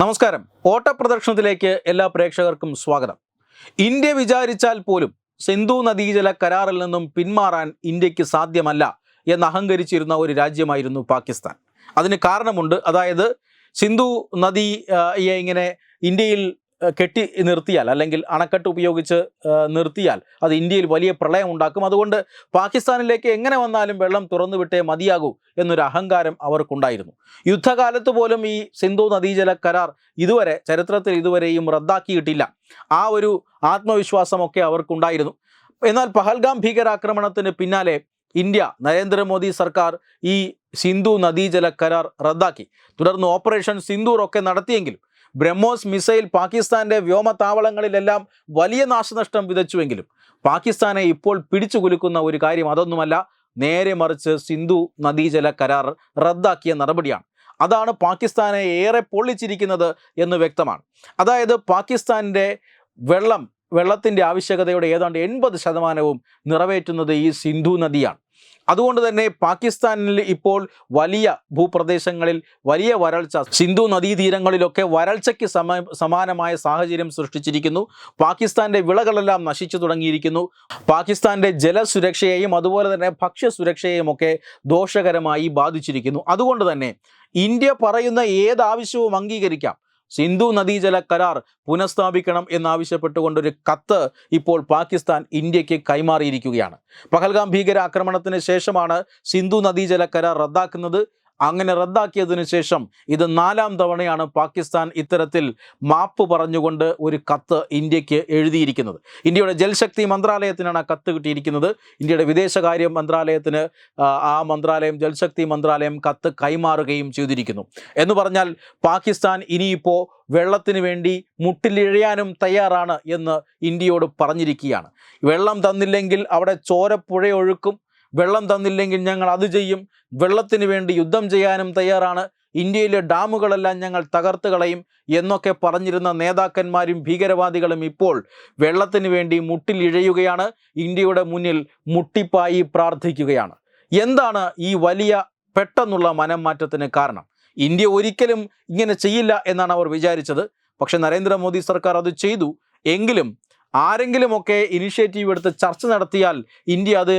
നമസ്കാരം. ഓട്ടപ്രദർശനത്തിലേക്ക് എല്ലാ പ്രേക്ഷകർക്കും സ്വാഗതം. ഇന്ത്യ വിചാരിച്ചാൽ പോലും സിന്ധു നദീജല കരാറിൽ നിന്നും പിന്മാറാൻ ഇന്ത്യയ്ക്ക് സാധ്യമല്ല എന്ന് അഹങ്കരിച്ചിരുന്ന ഒരു രാജ്യമായിരുന്നു പാകിസ്ഥാൻ. അതിന് കാരണമുണ്ട്. അതായത് സിന്ധു നദിയെ ഇങ്ങനെ ഇന്ത്യയിൽ കെട്ടി നിർത്തിയാൽ അല്ലെങ്കിൽ അണക്കെട്ട് ഉപയോഗിച്ച് നിർത്തിയാൽ അത് ഇന്ത്യയിൽ വലിയ പ്രളയം ഉണ്ടാക്കും. അതുകൊണ്ട് പാകിസ്ഥാനിലേക്ക് എങ്ങനെ വന്നാലും വെള്ളം തുറന്നുവിട്ടേ മതിയാകൂ എന്നൊരു അഹങ്കാരം അവർക്കുണ്ടായിരുന്നു. യുദ്ധകാലത്ത് പോലും ഈ സിന്ധു നദീജല കരാർ ഇതുവരെ ചരിത്രത്തിൽ ഇതുവരെയും റദ്ദാക്കിയിട്ടില്ല. ആ ഒരു ആത്മവിശ്വാസമൊക്കെ അവർക്കുണ്ടായിരുന്നു. എന്നാൽ പഹൽഗാം ഭീകരാക്രമണത്തിന് പിന്നാലെ ഇന്ത്യ നരേന്ദ്രമോദി സർക്കാർ ഈ സിന്ധു നദീജല കരാർ റദ്ദാക്കി. തുടർന്ന് ഓപ്പറേഷൻ സിന്ദൂർ ഒക്കെ നടത്തിയെങ്കിലും ബ്രഹ്മോസ് മിസൈൽ പാകിസ്ഥാന്റെ വ്യോമതാവളങ്ങളിലെല്ലാം വലിയ നാശനഷ്ടം വിതച്ചുവെങ്കിലും പാകിസ്ഥാനെ ഇപ്പോൾ പിടിച്ചുകുലുക്കുന്ന ഒരു കാര്യം അതൊന്നുമല്ല. നേരെ മറിച്ച് സിന്ധു നദീജല കരാർ റദ്ദാക്കിയ നടപടിയാണ്. അതാണ് പാകിസ്ഥാനെ ഏറെ പൊള്ളിച്ചിരിക്കുന്നത് എന്ന് വ്യക്തമാണ്. അതായത് പാകിസ്ഥാന്റെ വെള്ളം വെള്ളത്തിന്റെ ആവശ്യകതയുടെ ഏതാണ്ട് എൺപത് ശതമാനവും നിറവേറ്റുന്നത് ഈ സിന്ധു നദിയാണ്. അതുകൊണ്ട് തന്നെ പാകിസ്ഥാനിൽ ഇപ്പോൾ വലിയ ഭൂപ്രദേശങ്ങളിൽ വലിയ വരൾച്ച. സിന്ധു നദീതീരങ്ങളിലൊക്കെ വരൾച്ചയ്ക്ക് സമ സമാനമായ സാഹചര്യം സൃഷ്ടിച്ചിരിക്കുന്നു. പാകിസ്ഥാന്റെ വിളകളെല്ലാം നശിച്ചു തുടങ്ങിയിരിക്കുന്നു. പാകിസ്ഥാന്റെ ജലസുരക്ഷയെയും അതുപോലെ തന്നെ ഭക്ഷ്യസുരക്ഷയെയും ഒക്കെ ദോഷകരമായി ബാധിച്ചിരിക്കുന്നു. അതുകൊണ്ട് തന്നെ ഇന്ത്യ പറയുന്ന ഏത് ആവശ്യവും അംഗീകരിക്കാം. സിന്ധു നദീജല കരാർ പുനഃസ്ഥാപിക്കണം എന്നാവശ്യപ്പെട്ടുകൊണ്ടൊരു കത്ത് ഇപ്പോൾ പാകിസ്ഥാൻ ഇന്ത്യയ്ക്ക് കൈമാറിയിരിക്കുകയാണ്. പഹൽഗാം ഭീകരാക്രമണത്തിന് ശേഷമാണ് സിന്ധു നദീജല കരാർ റദ്ദാക്കുന്നത്. അങ്ങനെ റദ്ദാക്കിയതിനു ശേഷം ഇത് നാലാം തവണയാണ് പാകിസ്ഥാൻ ഇത്തരത്തിൽ മാപ്പ് പറഞ്ഞുകൊണ്ട് ഒരു കത്ത് ഇന്ത്യയ്ക്ക് എഴുതിയിരിക്കുന്നത്. ഇന്ത്യയുടെ ജൽശക്തി മന്ത്രാലയത്തിനാണ് ആ കത്ത് കിട്ടിയിരിക്കുന്നത്. ഇന്ത്യയുടെ വിദേശകാര്യ മന്ത്രാലയത്തിന് ആ, മന്ത്രാലയം ജൽശക്തി മന്ത്രാലയം കത്ത് കൈമാറുകയും ചെയ്തിരിക്കുന്നു. എന്ന് പറഞ്ഞാൽ പാകിസ്ഥാൻ ഇനിയിപ്പോൾ വെള്ളത്തിന് വേണ്ടി മുട്ടിലിഴയാനും തയ്യാറാണ് എന്ന് ഇന്ത്യയോട് പറഞ്ഞിരിക്കുകയാണ്. വെള്ളം തന്നില്ലെങ്കിൽ അവിടെ ചോരപ്പുഴയൊഴുക്കും വെള്ളം തന്നില്ലെങ്കിൽ ഞങ്ങൾ അത് ചെയ്യും. വെള്ളത്തിന് വേണ്ടി യുദ്ധം ചെയ്യാനും തയ്യാറാണ്. ഇന്ത്യയിലെ ഡാമുകളെല്ലാം ഞങ്ങൾ തകർത്ത് കളയും എന്നൊക്കെ പറഞ്ഞിരുന്ന നേതാക്കന്മാരും ഭീകരവാദികളും ഇപ്പോൾ വെള്ളത്തിന് വേണ്ടി മുട്ടിലിഴയുകയാണ് ഇന്ത്യയുടെ മുന്നിൽ മുട്ടിപ്പായി പ്രാർത്ഥിക്കുകയാണ്. എന്താണ് ഈ വലിയ പെട്ടെന്നുള്ള മനം മാറ്റത്തിന് കാരണം? ഇന്ത്യ ഒരിക്കലും ഇങ്ങനെ ചെയ്യില്ല എന്നാണ് അവർ വിചാരിച്ചത്. പക്ഷെ നരേന്ദ്രമോദി സർക്കാർ അത് ചെയ്തു. എങ്കിലും ആരെങ്കിലുമൊക്കെ ഇനിഷ്യേറ്റീവ് എടുത്ത് ചർച്ച നടത്തിയാൽ ഇന്ത്യ അത്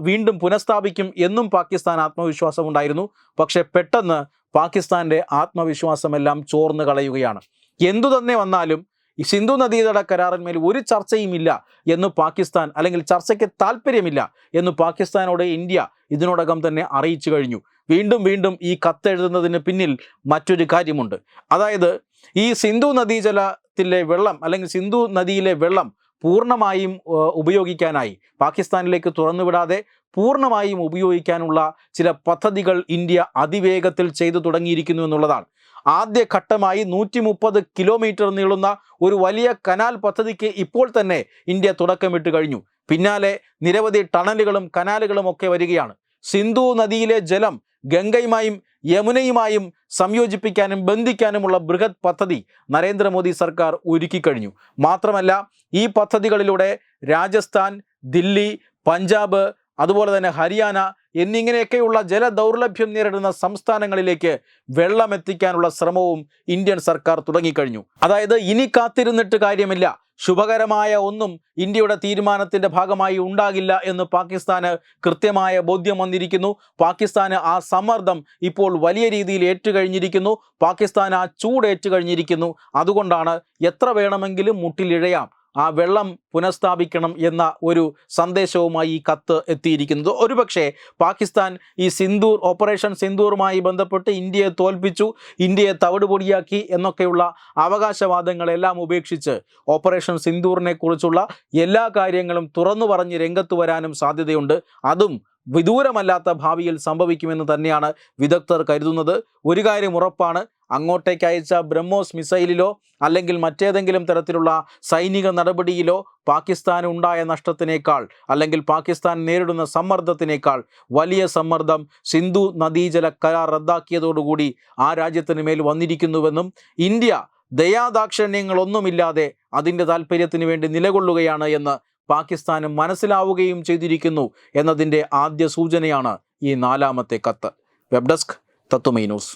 വീണ്ടും പുനഃസ്ഥാപിക്കും എന്നും പാകിസ്ഥാൻ ആത്മവിശ്വാസം ഉണ്ടായിരുന്നു. പക്ഷെ പെട്ടെന്ന് പാകിസ്ഥാന്റെ ആത്മവിശ്വാസമെല്ലാം ചോർന്നു കളയുകയാണ്. എന്തു തന്നെ വന്നാലും ഈ സിന്ധു നദീതട കരാറിന്മേൽ ഒരു ചർച്ചയുമില്ല എന്ന് പാകിസ്ഥാൻ അല്ലെങ്കിൽ ചർച്ചയ്ക്ക് താല്പര്യമില്ല എന്ന് പാകിസ്ഥാനോട് ഇന്ത്യ ഇതിനോടകം തന്നെ അറിയിച്ചു കഴിഞ്ഞു. വീണ്ടും വീണ്ടും ഈ കത്തെഴുതുന്നതിന് പിന്നിൽ മറ്റൊരു കാര്യമുണ്ട്. അതായത് ഈ സിന്ധു നദീജലത്തിലെ വെള്ളം അല്ലെങ്കിൽ സിന്ധു നദിയിലെ വെള്ളം പൂർണമായും ഉപയോഗിക്കാനായി. പാകിസ്ഥാനിലേക്ക് തുറന്നുവിടാതെ പൂർണമായും ഉപയോഗിക്കാനുള്ള ചില പദ്ധതികൾ ഇന്ത്യ അതിവേഗത്തിൽ ചെയ്തു തുടങ്ങിയിരിക്കുന്നു എന്നുള്ളതാണ്. ആദ്യഘട്ടമായി നൂറ്റി മുപ്പത് കിലോമീറ്റർ നീളുന്ന ഒരു വലിയ കനാൽ പദ്ധതിക്ക് ഇപ്പോൾ തന്നെ ഇന്ത്യ തുടക്കമിട്ട് കഴിഞ്ഞു. പിന്നാലെ നിരവധി ടണലുകളും കനാലുകളും ഒക്കെ വരികയാണ്. സിന്ധു നദിയിലെ ജലം ഗംഗയുമായും യമുനയുമായും സംയോജിപ്പിക്കാനും ബന്ധിക്കാനുമുള്ള ബൃഹത് പദ്ധതി നരേന്ദ്രമോദി സർക്കാർ ഒരുക്കിക്കഴിഞ്ഞു മാത്രമല്ല ഈ പദ്ധതികളിലൂടെ രാജസ്ഥാൻ ദില്ലി പഞ്ചാബ് അതുപോലെ തന്നെ ഹരിയാന എന്നിങ്ങനെയൊക്കെയുള്ള ജലദൗർലഭ്യം നേരിടുന്ന സംസ്ഥാനങ്ങളിലേക്ക് വെള്ളം എത്തിക്കാനുള്ള ശ്രമവും ഇന്ത്യൻ സർക്കാർ തുടങ്ങിക്കഴിഞ്ഞു. അതായത് ഇനി കാത്തിരുന്നിട്ട് കാര്യമില്ല. ശുഭകരമായ ഒന്നും ഇന്ത്യയുടെ തീരുമാനത്തിന്റെ ഭാഗമായി ഉണ്ടാകില്ല എന്ന് പാകിസ്ഥാന് കൃത്യമായ ബോധ്യം വന്നിരിക്കുന്നു. പാകിസ്ഥാന് ആ സമ്മർദ്ദം ഇപ്പോൾ വലിയ രീതിയിൽ ഏറ്റുകഴിഞ്ഞിരിക്കുന്നു. പാകിസ്ഥാൻ ആ ചൂട് ഏറ്റുകഴിഞ്ഞിരിക്കുന്നു അതുകൊണ്ടാണ് എത്ര വേണമെങ്കിലും മുട്ടിലിഴയാം. ആ വെള്ളം പുനഃസ്ഥാപിക്കണം എന്ന ഒരു സന്ദേശവുമായി ഈ കത്ത് എത്തിയിരിക്കുന്നത്. ഒരുപക്ഷെ പാകിസ്ഥാൻ ഈ സിന്ദൂർ ഓപ്പറേഷൻ സിന്ദൂറുമായി ബന്ധപ്പെട്ട് ഇന്ത്യയെ തോൽപ്പിച്ചു ഇന്ത്യയെ തവിടുപൊടിയാക്കി എന്നൊക്കെയുള്ള അവകാശവാദങ്ങളെല്ലാം ഉപേക്ഷിച്ച് ഓപ്പറേഷൻ സിന്ദൂറിനെ കുറിച്ചുള്ള എല്ലാ കാര്യങ്ങളും തുറന്നു പറഞ്ഞ് രംഗത്ത് വരാനും സാധ്യതയുണ്ട്. അതും വിദൂരമല്ലാത്ത ഭാവിയിൽ സംഭവിക്കുമെന്ന് തന്നെയാണ് വിദഗ്ധർ കരുതുന്നത്. ഒരു കാര്യം ഉറപ്പാണ് അങ്ങോട്ടേക്ക് അയച്ച ബ്രഹ്മോസ് മിസൈലിലോ അല്ലെങ്കിൽ മറ്റേതെങ്കിലും തരത്തിലുള്ള സൈനിക നടപടിയിലോ പാകിസ്ഥാൻ ഉണ്ടായ നഷ്ടത്തിനേക്കാൾ അല്ലെങ്കിൽ പാകിസ്ഥാൻ നേരിടുന്ന സമ്മർദ്ദത്തിനേക്കാൾ വലിയ സമ്മർദ്ദം സിന്ധു നദീജല കരാർ റദ്ദാക്കിയതോടുകൂടി ആ രാജ്യത്തിന് മേൽ വന്നിരിക്കുന്നുവെന്നും ഇന്ത്യ ദയാദാക്ഷിണ്യങ്ങളൊന്നുമില്ലാതെ അതിന്റെ താല്പര്യത്തിന് വേണ്ടി നിലകൊള്ളുകയാണ് എന്ന് പാകിസ്ഥാന് മനസ്സിലാവുകയും ചെയ്തിരിക്കുന്നു എന്നതിന്റെ ആദ്യ സൂചനയാണ് ഈ നാലാമത്തെ കത്ത്. Web desk Tatwamayi news.